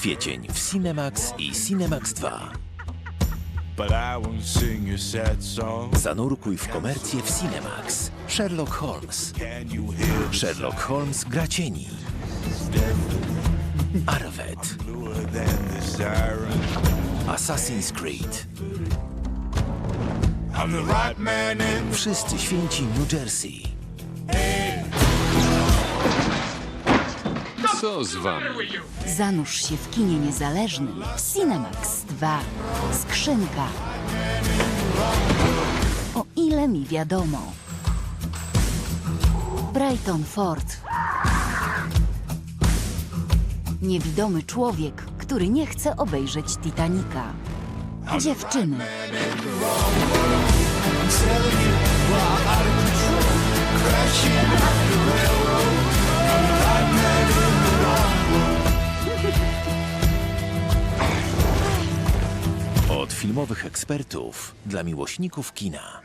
Kwiecień w Cinemax i Cinemax 2. but I won't sing your sad song. Zanurkuj w komercję w Cinemax. Sherlock Holmes. Sherlock Holmes gra cieni. Siren? Assassin's Creed. Wszyscy święci New Jersey. Co z wami? Zanurz się w kinie niezależnym Cinemax 2. Skrzynka. O ile mi wiadomo. Brighton Ford. Niewidomy człowiek, który nie chce obejrzeć Titanica. Dziewczyny. Od filmowych ekspertów dla miłośników kina.